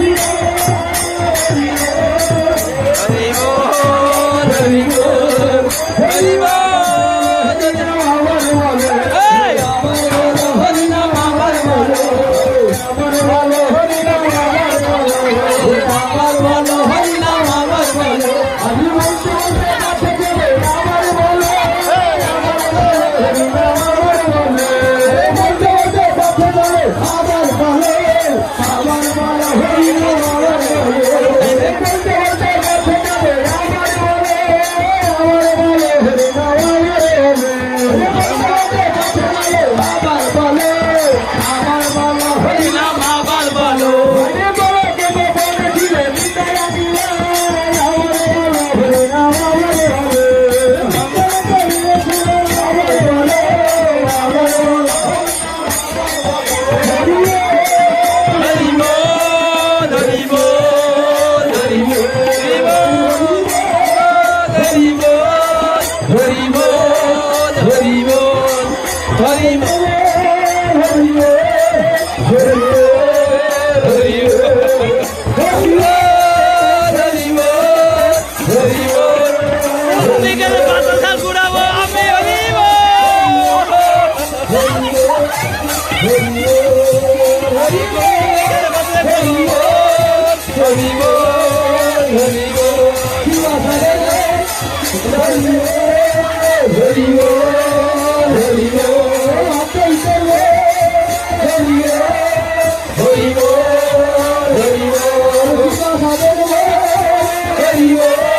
Yeah. Haribo, Haribo, Haribo,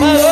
Hey,